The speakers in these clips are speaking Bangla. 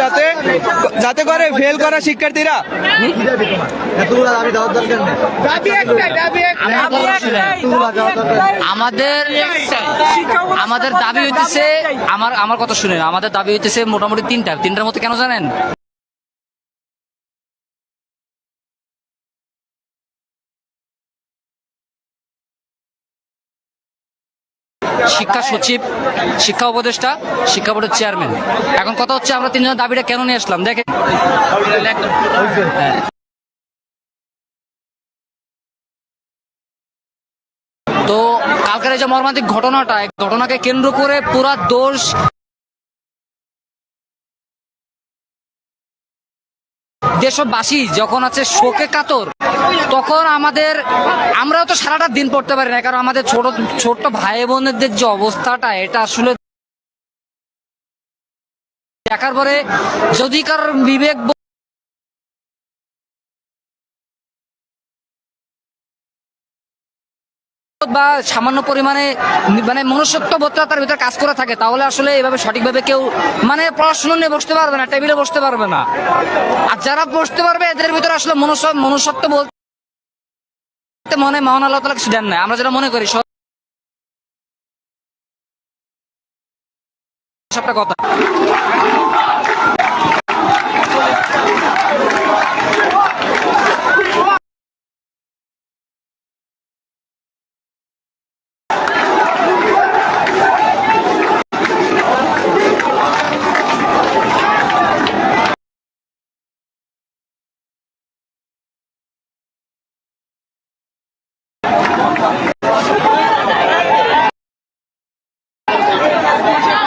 যাতে যাতে করে ফেল করা শিক্ষার্থীরা। আমাদের আমাদের দাবি হইতেছে আমার আমার কথা শুনেন আমাদের দাবি হইতেছে মোটামুটি তিনটা। তিনটার মধ্যে কেন জানেন? শিক্ষা সচিব, শিক্ষা উপদেষ্টা, শিক্ষা বোর্ডের চেয়ারম্যান এখন কথা হচ্ছে আমরা তিনজনের দাবিটা কেন নিয়ে আসলাম দেখেন। তো কালকের এই যে মর্মান্তিক ঘটনাটা ঘটনাকে কেন্দ্র করে পুরা দোষ দেশবাসী যখন আছে শোকে কাতর, তখন আমাদের, আমরাও তো সারাটা দিন পড়তে পারি না, কারণ আমাদের ছোট ছোট ভাই বোনদের যে অবস্থাটা, এটা আসলে দেখার পরে যদি কার বিবেক বা সামান্য পরিমাণে মানে মনুষ্যত্ব বোধটা তার ভিতরে কাজ করে থাকে, তাহলে আসলে এভাবে সঠিকভাবে কেউ মানে পড়াশোনা নিয়ে বসতে পারবে না, টেবিলে বসতে পারবে না। আর যারা বসতে পারবে, এদের ভিতরে আসলে মনুষ্য মনুষ্যত্ব বলতে মনে মহান আল্লাহ তালা কিছু দেন না। আমরা যেটা মনে করি, সব- সবটা কথা।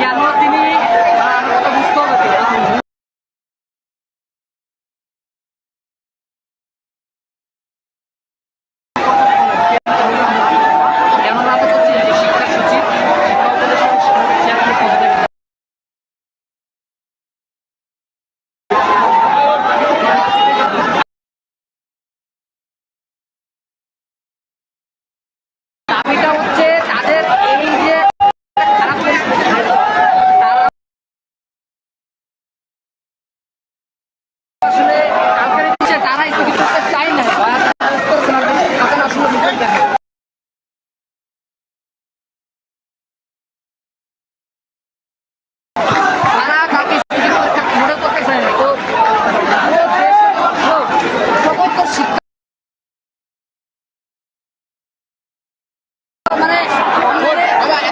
কেন তিনি আহ, কথা বুঝতে হবে তো। কেন না তো হচ্ছে যে শিক্ষা সচিব শিক্ষা উপদেষ্টা চেয়ারম্যানের পদে দাবিটা হচ্ছে তাদের এই যে খারাপ পরিস্থিতি তারা আসলে কালকের হচ্ছে তারা স্থগিত করতে চায় না বা তারা করছে না, তাদের আসলে বিপদ দেখে। তারা কালকে স্থগিত পরীক্ষা মনে করতে চায় না তো পুরো দেশের লোক, সকল তো শিক্ষা মানে একটা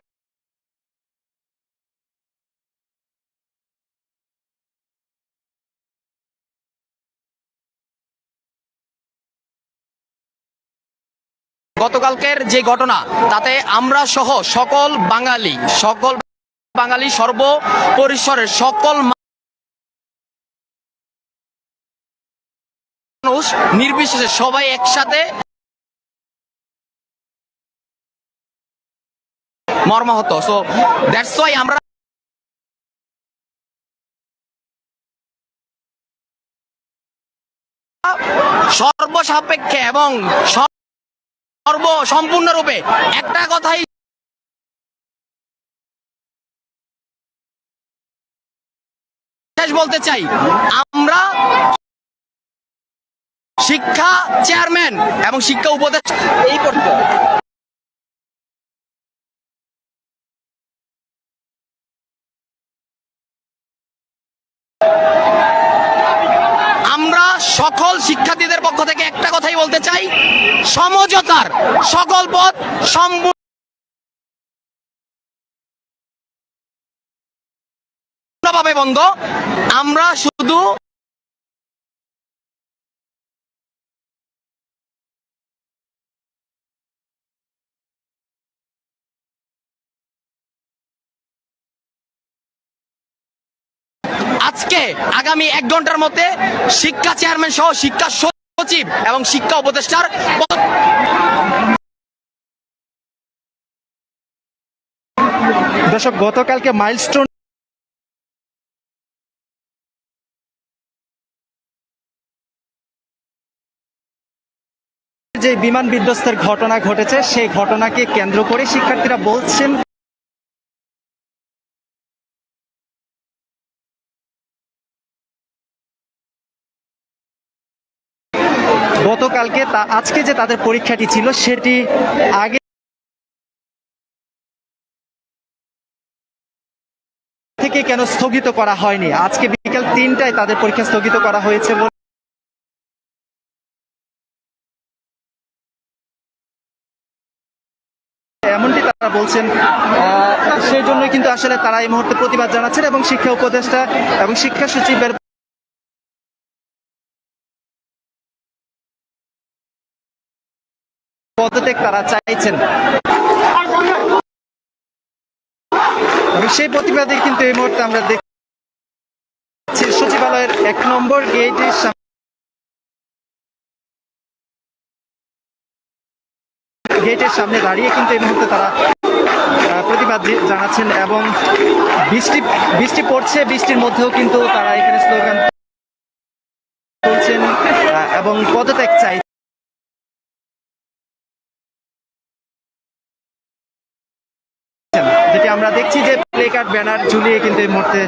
গতকালকের যে ঘটনা, তাতে আমরা সহ সকল বাঙালি সকল বাঙালি সর্বপরিসরের সকল মানুষ নির্বিশেষে সবাই একসাথে মর্মাহত। সো দ্যাটস ওয়াই আমরা সর্বসাপেক্ষে এবং সর্ব সম্পূর্ণরূপে একটা কথাই বলতে চাই আমরা শিক্ষা চেয়ারম্যান এবং শিক্ষা উপদেষ্টা, এই করতে। আমরা সকল পক্ষ থেকে একটা কথাই বলতে চাই। সমঝোতার সকল পথ সম্পূর্ণ ভাবে বন্ধ। আমরা শুধু আজকে আগামী এক ঘণ্টার মধ্যে শিক্ষা চেয়ারম্যান সহ শিক্ষা সচিব এবং শিক্ষা উপদেষ্টার দর্শক, গতকালকে মাইলস্টোন যে বিমান বিধ্বস্তের ঘটনা ঘটেছে, সেই ঘটনাকে কেন্দ্র করে শিক্ষার্থীরা বলছেন গতকালকে তা আজকে যে তাদের পরীক্ষাটি ছিল, সেটি আগে থেকে কেন স্থগিত করা হয়নি? আজকে বিকেল তিনটায় তাদের পরীক্ষা স্থগিত করা হয়েছে এমনটি তারা বলছেন। সেই জন্যই কিন্তু আসলে তারা এই মুহূর্তে প্রতিবাদ জানাচ্ছেন এবং শিক্ষা উপদেষ্টা এবং শিক্ষা সচিবের পদত্যাগ তারা চাইছেন। সেই প্রতিবাদে কিন্তু এই মুহূর্তে আমরা দেখছি সচিবালয়ের এক নম্বর গেটের সামনে গেটের সামনে দাঁড়িয়ে কিন্তু এই মুহূর্তে তারা প্রতিবাদ জানাচ্ছেন এবং বৃষ্টি বৃষ্টি পড়ছে, বৃষ্টির মধ্যেও কিন্তু তারা এখানে স্লোগান এবং পদত্যাগ চাই আমরা দেখছি যে প্লে কার্ড ব্যানার ঝুলিয়ে কিন্তু এই মুহূর্তে